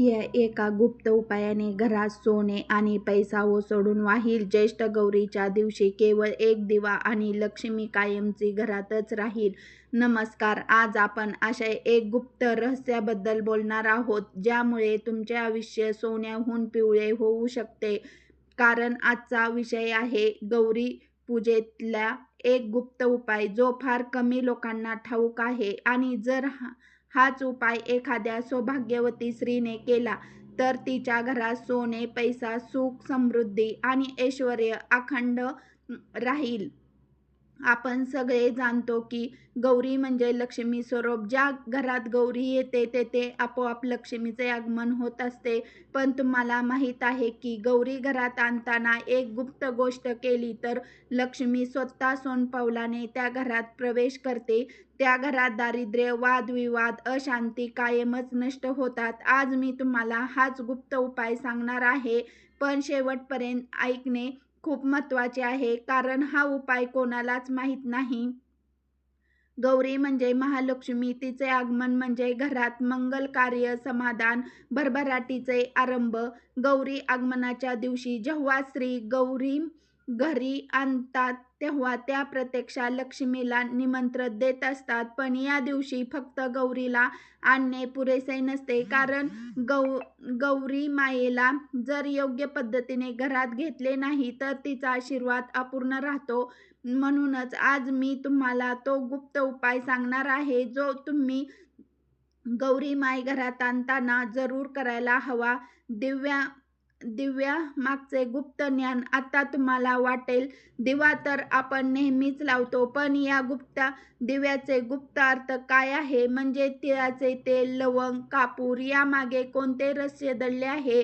या एका गुप्त उपायाने घरात सोने आणि पैसा ओसंडून वाहील. ज्येष्ठ गौरीच्या दिवशी केवळ एक दिवा आणि लक्ष्मी कायमची घरातच राहील. नमस्कार. आज आपण अशा एक गुप्त रहस्याबद्दल बोलणार आहोत, ज्यामुळे तुमचे आयुष्य सोन्याहून पिवळे होऊ शकते. कारण आजचा विषय आहे गौरी पूजेतला एक गुप्त उपाय, जो फार कमी लोकांना ठाऊक आहे. आणि जर हाच उपाय एखाद्या सौभाग्यवती स्त्रीने केला, तर तिच्या घरात सोने, पैसा, सुख, समृद्धी आणि ऐश्वर्य अखंड राहील. आपण सगळे जाणतो की गौरी म्हणजे लक्ष्मी स्वरूप. ज्या घरात गौरी येते, तेथे आपोआप लक्ष्मीचे आगमन होत असते. पण तुम्हाला माहीत आहे की गौरी घरात आणताना एक गुप्त गोष्ट केली तर लक्ष्मी स्वतः सोनपावलाने त्या घरात प्रवेश करते. त्या घरात दारिद्र्य, वादविवाद, अशांती कायमच नष्ट होतात. आज मी तुम्हाला हाच गुप्त उपाय सांगणार आहे. पण शेवटपर्यंत ऐकणे खूप महत्त्वाचे आहे, कारण हा उपाय कोणालाच माहीत नाही. गौरी म्हणजे महालक्ष्मी. तिचे आगमन म्हणजे घरात मंगल कार्य, समाधान, भरभराटीचे आरंभ. गौरी आगमनाच्या दिवशी जेव्हा श्री गौरी घरी आणतात, तेव्हा त्या प्रत्यक्षात लक्ष्मीला निमंत्रण देत असतात. पण या दिवशी फक्त गौरीला आणणे पुरेसे नसते, कारण गौ गौरी मायेला जर योग्य पद्धतीने घरात घेतले नाही, तर तिचा आशीर्वाद अपूर्ण राहतो. म्हणूनच आज मी तुम्हाला तो गुप्त उपाय सांगणार आहे, जो तुम्ही गौरी माय घरात आणताना जरूर करायला हवा. दिव्या दिव्या मागचे गुप्त ज्ञान आता तुम्हाला वाटेल, दिवा तर आपण नेहमीच लावतो, पण या गुप्त दिव्याचे गुप्त अर्थ काय आहे? म्हणजे तिळाचे तेल, लवंग, कापूर यामागे कोणते रहस्य दडले आहे?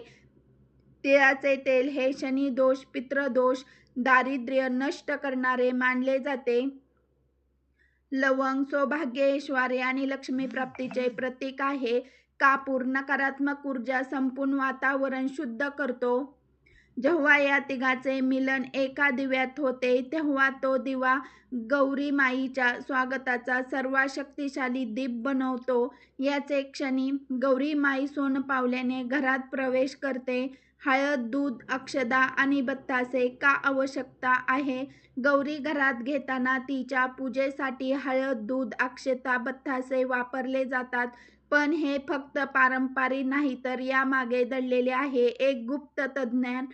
तिळाचे तेल हे शनिदोष, पितृदोष, दारिद्र्य नष्ट करणारे मानले जाते. लवंग सौभाग्य, ऐश्वर्य आणि लक्ष्मीप्राप्तीचे प्रतीक आहे. कापूर नकारात्मक ऊर्जा संपूर्ण वातावरण शुद्ध करतो. जेव्हा या तिघाचे मिलन एका दिव्यात होते, तेव्हा तो दिवा गौरीमाईच्या स्वागताचा सर्वात शक्तिशाली दीप बनवतो याचे क्षणी गौरीमाई सोनपावलाने घरात प्रवेश करते. हळद, दूध, अक्षदा आणि बत्तासे का आवश्यकता आहे? गौरी घरात घेताना तिच्या पूजेसाठी हळद, दूध, अक्षता, बत्तासे वापरले जातात. पण हे फक्त पारंपरिक नाही, तर यामागे दडलेले आहे एक गुप्त तज्ज्ञान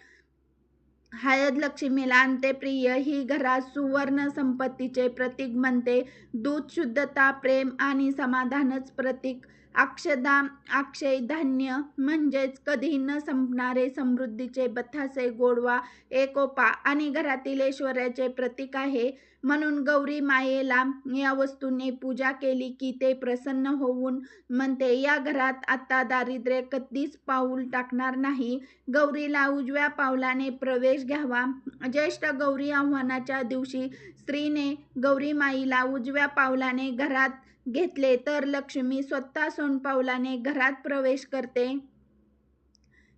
हळद लक्ष्मीला अंत्यप्रिय ही घरात सुवर्ण संपत्तीचे प्रतीक म्हणते दूध शुद्धता, प्रेम आणि समाधानच प्रतीक. अक्षदा अक्षय धान्य, म्हणजेच कधी न संपणारे समृद्धीचे. बथासे गोडवा, एकोपा आणि घरातील ऐश्वर्याचे प्रतीक आहे. म्हणून गौरी मायेला या वस्तूंनी पूजा केली की ते प्रसन्न होऊन म्हणते, या घरात आता दारिद्र्य कधीच पाऊल टाकणार नाही. गौरीला उजव्या पावलाने प्रवेश घ्यावा ज्येष्ठ गौरी आव्हानाच्या दिवशी स्त्रीने गौरीमाईला उजव्या पावलाने घरात घेतले, तर लक्ष्मी स्वतः सोनपावलाने घरात प्रवेश करते.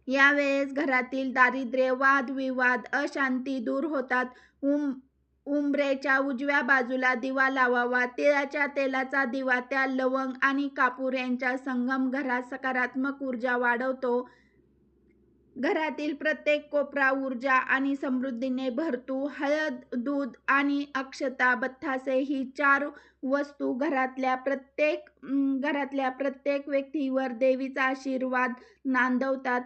यावेळेस घरातील दारिद्र्य, वादविवाद, अशांती दूर होतात. उंबरठ्याच्या उजव्या बाजूला दिवा लावावा. तिळाच्या तेलाचा दिवा त्या लवंग आणि कापूर यांचा संगम घरात सकारात्मक ऊर्जा वाढवतो. घरातील प्रत्येक कोपरा ऊर्जा आणि समृद्धीने भरतो. हळद, दूध आणि अक्षता, बत्तासे ही चार वस्तू घरातल्या प्रत्येक घरातल्या प्रत्येक व्यक्तीवर देवीचा आशीर्वाद नांदवतात.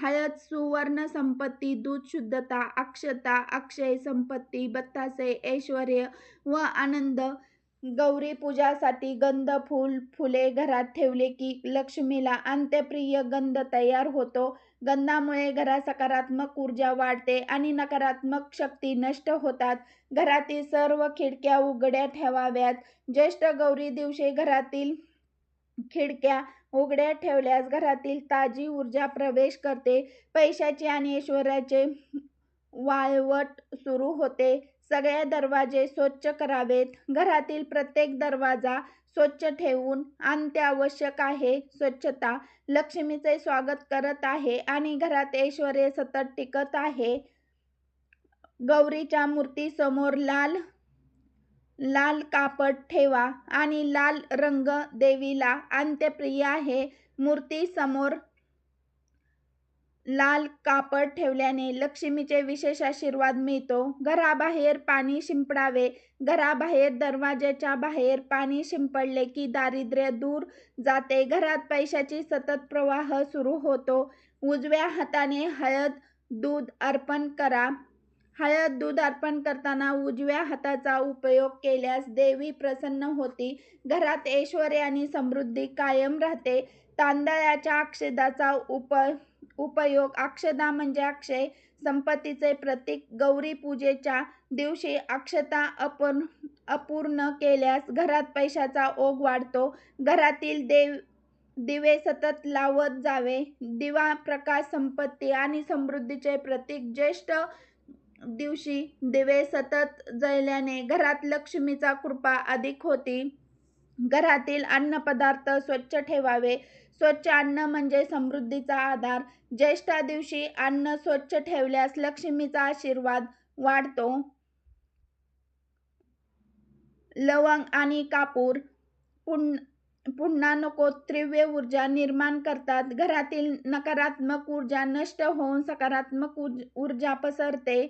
हळद सुवर्ण संपत्ती, दूध शुद्धता, अक्षता अक्षय संपत्ती, बत्तासे ऐश्वर्य व आनंद. गौरी पूजासाठी गंध फुले घरात ठेवले की लक्ष्मीला अंत्यप्रिय गंध तयार होतो. गंधामुळे घरात सकारात्मक ऊर्जा वाढते आणि नकारात्मक शक्ती नष्ट होतात. घरातील सर्व खिडक्या उघड्या ठेवाव्यात. ज्येष्ठ गौरी दिवशी घरातील खिडक्या उघड्या ठेवल्यास घरातील ताजी ऊर्जा प्रवेश करते. पैशाची आणि ऐश्वर्याचे वाळवट सुरू होते. सगळे दरवाजे स्वच्छ करावेत. घरातील प्रत्येक दरवाजा स्वच्छ ठेवून आणते अत्यावश्यक आहे. स्वच्छता लक्ष्मीचे स्वागत करत आहे आणि घरात ऐश्वर्य सतत टिकत आहे. गौरीच्या मूर्तीसमोर लाल लाल कापड ठेवा आणि लाल रंग देवीला अंत्यप्रिय आहे. मूर्तीसमोर लाल कापड ठेवल्याने लक्ष्मीचे विशेष आशीर्वाद मिळतो. घराबाहेर पाणी शिंपडावे. घराबाहेर दरवाज्याच्या बाहेर पाणी शिंपडले की दारिद्र्य दूर जाते. घरात पैशाची सतत प्रवाह सुरू होतो. उजव्या हाताने हळद दूध अर्पण करा. हळद दूध अर्पण करताना उजव्या हाताचा उपयोग केल्यास देवी प्रसन्न होती. घरात ऐश्वर आणि समृद्धी कायम राहते. तांदळाच्या अक्षदाचा उप उपयोग. अक्षता म्हणजे अक्षय. संपत्तीचे प्रतीक गौरी पूजेच्या दिवशी अक्षता अपन अपूर्ण केल्यास घरात पैशाचा ओघ वाढतो. घरातील देव दिवे सतत लावत जावे. दिवा प्रकाश संपत्ती आणि समृद्धीचे प्रतीक ज्येष्ठ दिवशी दिवे सतत जळल्याने घरात लक्ष्मीचा कृपा अधिक होती. घरातील अन्नपदार्थ स्वच्छ ठेवावे. स्वच्छ अन्न म्हणजे समृद्धीचा आधार. ज्येष्ठा दिवशी अन्न स्वच्छ ठेवल्यास लक्ष्मीचा आशीर्वाद वाढतो. लवंग आणि कापूर पुन पुन्हा नको तीव्र ऊर्जा निर्माण करतात. घरातील नकारात्मक ऊर्जा नष्ट होऊन सकारात्मक ऊर्जा पसरते.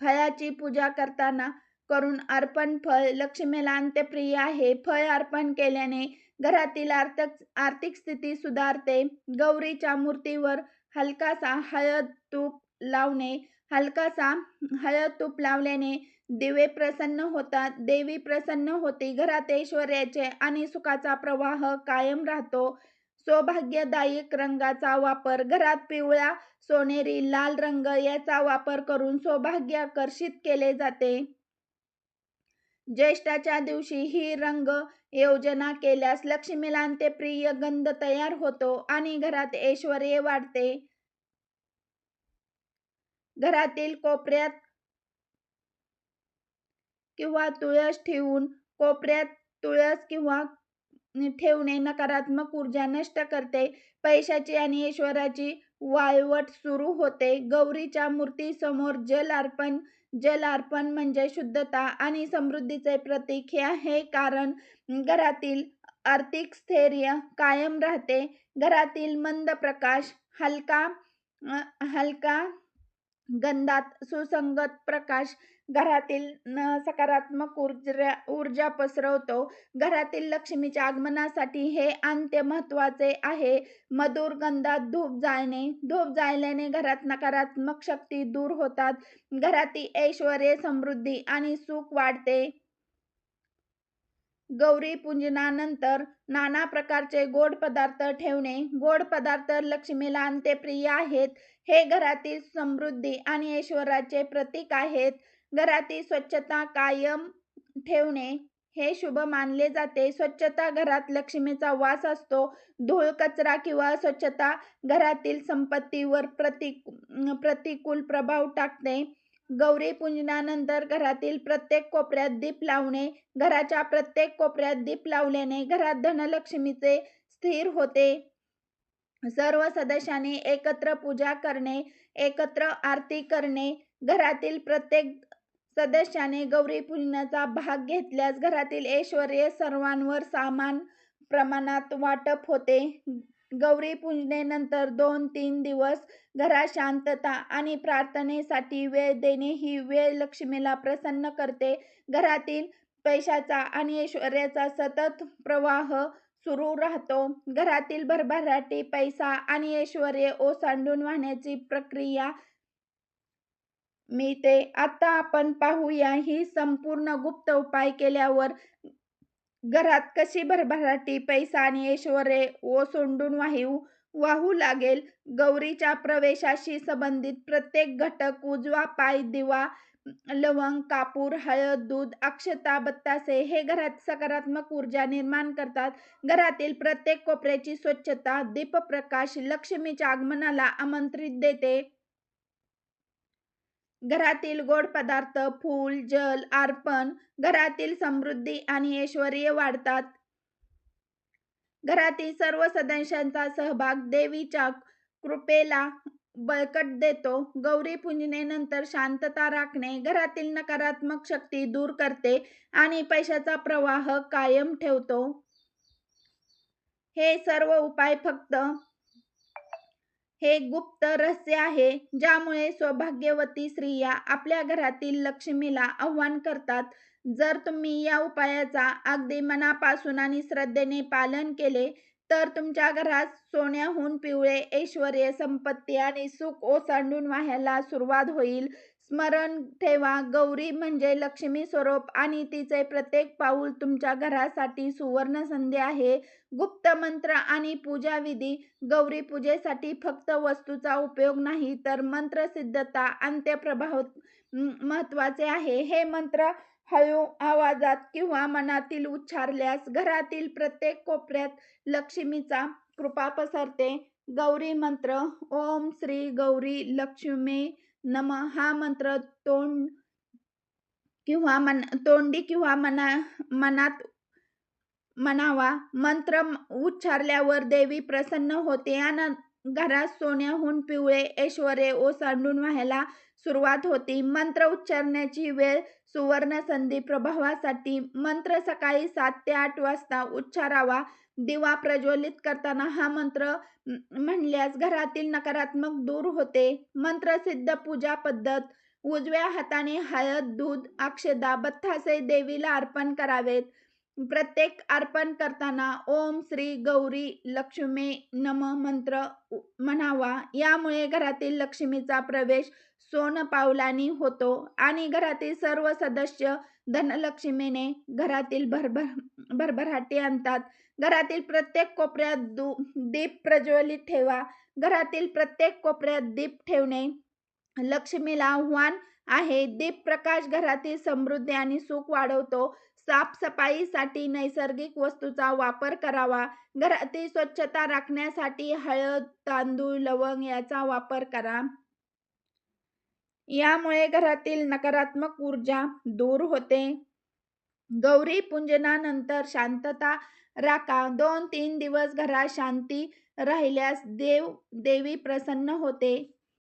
फळाची पूजा करताना करून अर्पण फळ लक्ष्मीला अंत्यप्रिय आहे. फळ अर्पण केल्याने घरातील आर्थिक आर्थिक स्थिती सुधारते. गौरीच्या मूर्तीवर हलकासा हळद तूप लावणे. हलकासा हळद तूप लावल्याने दिवे प्रसन्न होतात. देवी प्रसन्न होती. घरात ऐश्वर्याचे आणि सुखाचा प्रवाह कायम राहतो. सौभाग्यदायक रंगाचा वापर. घरात पिवळा सोनेरी लाल रंग याचा वापर करून सौभाग्य आकर्षित केले जाते. ज्येष्ठाच्या दिवशी ही रंग योजना केल्यास लक्ष्मीला प्रिय गंध तयार होतो आणि घरात ऐश्वर वाढते. घरातील कोपऱ्यात किंवा तुळस ठेवून कोपऱ्यात तुळस किंवा ठेवणे नकारात्मक ऊर्जा नष्ट करते. पैशाची आणि ऐश्वराची वाळवट सुरू होते. गौरीच्या मूर्तीसमोर जल अर्पण जल अर्पण म्हणजे शुद्धता आणि समृद्धीचे प्रतीक हे आहे. कारण घरातील आर्थिक स्थैर्य कायम राहते. घरातील मंद प्रकाश हलका हलका गंधात सुसंगत प्रकाश घरातील सकारात्मक ऊर्जा ऊर्जा पसरवतो. घरातील लक्ष्मीच्या आगमनासाठी हे अंत्य महत्त्वाचे आहे. मधुर गंधात धूप जाळणे धूप जाळल्याने घरात नकारात्मक शक्ती दूर होतात. घरातील ऐश्वर समृद्धी आणि सुख वाढते. गौरी पूजनानंतर नाना प्रकारचे गोड पदार्थ ठेवणे गोड पदार्थ लक्ष्मीला अंत्यप्रिय आहेत. हे घरातील समृद्धी आणि ऐश्वराचे प्रतीक आहेत. घरातील स्वच्छता कायम ठेवणे हे शुभ मानले जाते. स्वच्छता घरात लक्ष्मीचा वास असतो. धूळ कचरा किंवा स्वच्छता घरातील संपत्तीवर प्रतिक प्रतिकूल प्रभाव टाकते. गौरी पूजनानंतर घरातील प्रत्येक कोपऱ्यात दीप लावणे घराच्या प्रत्येक कोपऱ्यात दीप लावल्याने घरात धनलक्ष्मीचे स्थिर होते. सर्व सदस्यांनी एकत्र पूजा करणे एकत्र आरती करणे घरातील प्रत्येक सदस्याने गौरी पूजनाचा भाग घेतल्यास घरातील ऐश्वर सर्वांवर समान प्रमाणात वाटप होते. गौरी पूजनेनंतर दोन तीन दिवस घरात शांतता आणि प्रार्थनेसाठी वेळ देणे ही वेळ लक्ष्मीला प्रसन्न करते. घरातील पैशाचा आणि ऐश्वर्याचा सतत प्रवाह सुरू राहतो. घरातील भरभराटी पैसा आणि ऐश्वर ओसांडून वाहण्याची प्रक्रिया मिळते. आता आपण पाहूया ही संपूर्ण गुप्त उपाय केल्यावर घरात कशी भरभराटी पैसा आणि ऐश्वर ओसंडून वाहू वाहू लागेल? गौरीच्या प्रवेशाशी संबंधित प्रत्येक घटक उजवा पाय दिवा लवंग कापूर हळद दूध अक्षता बत्तासे हे घरात सकारात्मक ऊर्जा निर्माण करतात. घरातील प्रत्येक कोपऱ्याची स्वच्छता दीपप्रकाश लक्ष्मीच्या आगमनाला आमंत्रित देते. घरातील गोड पदार्थ फूल जल अर्पण घरातील समृद्धी आणि ऐश्वर्य वाढतात. घरातील सर्व सदस्यांचा सहभाग देवीच्या कृपेला बळकट देतो. गौरी पूजनेनंतर शांतता राखणे घरातील नकारात्मक शक्ती दूर करते आणि पैशाचा प्रवाह कायम ठेवतो. हे सर्व उपाय फक्त हे गुप्त रहस्य आहे ज्यामुळे सौभाग्यवती स्त्रिया आपल्या घरातील लक्ष्मीला आव्हान करतात. जर तुम्ही या उपायाचा अगदी मनापासून आणि श्रद्धेने पालन केले तर तुमच्या घरात सोन्याहून पिवळे ऐश्वर संपत्ती आणि सुख ओसांडून वाहायला सुरुवात होईल. स्मरण ठेवा. गौरी म्हणजे लक्ष्मी स्वरूप आणि तिचे प्रत्येक पाऊल तुमच्या घरासाठी सुवर्ण संधी आहे. गुप्त मंत्र आणि पूजा विधी. गौरी पूजेसाठी फक्त वस्तूचा उपयोग नाही तर मंत्र सिद्धता अंत्यप्रभाव महत्त्वाचे आहे. हे मंत्र हळू आवाजात किंवा मनातील उच्चारल्यास घरातील प्रत्येक कोपऱ्यात लक्ष्मीचा कृपा पसरते. गौरी मंत्र ओम श्री गौरी लक्ष्मी नम हा मंत्र तोंड किंवा मन तोंडी किंवा मना मनात म्हणावा. मंत्र उच्चारल्यावर देवी प्रसन्न होते आणि घरात सोन्याहून पिवळे ऐश्वर ओसांडून व्हायला सुरुवात होती. मंत्र उच्चारण्याची वेळ सुवर्ण संधी प्रभावासाठी मंत्र सकाळी सात ते आठ वाजता उच्चारावा. दिवा प्रज्वलित करताना हा मंत्र म्हणल्यास घरातील नकारात्मक दूर होते. मंत्रसिद्ध पूजा पद्धत. उजव्या हाताने हळद दूध अक्षदा बथ्थासे देवीला अर्पण करावेत. प्रत्येक अर्पण करताना ओम श्री गौरी लक्ष्मी नम मंत्र म्हणावा. यामुळे घरातील लक्ष्मीचा प्रवेश सोन पावलानी होतो आणि घरातील सर्व सदस्य धनलक्ष्मीने घरातील भरभर भरभराटी आणतात. घरातील प्रत्येक कोपऱ्यात दू दीप प्रज्वलित ठेवा. घरातील प्रत्येक कोपऱ्यात दीप ठेवणे लक्ष्मीला आव्हान आहे. दीप प्रकाश घरातील समृद्धी आणि सुख वाढवतो. साफसफाईसाठी नैसर्गिक वस्तूचा वापर करावा. घरातील स्वच्छता राखण्यासाठी हळद तांदूळ लवंग याचा वापर करा. यामुळे घरातील नकारात्मक ऊर्जा दूर होते. गौरी पूजनानंतर शांतता राखा. दोन तीन दिवस घरात शांती राहिल्यास देव देवी प्रसन्न होते.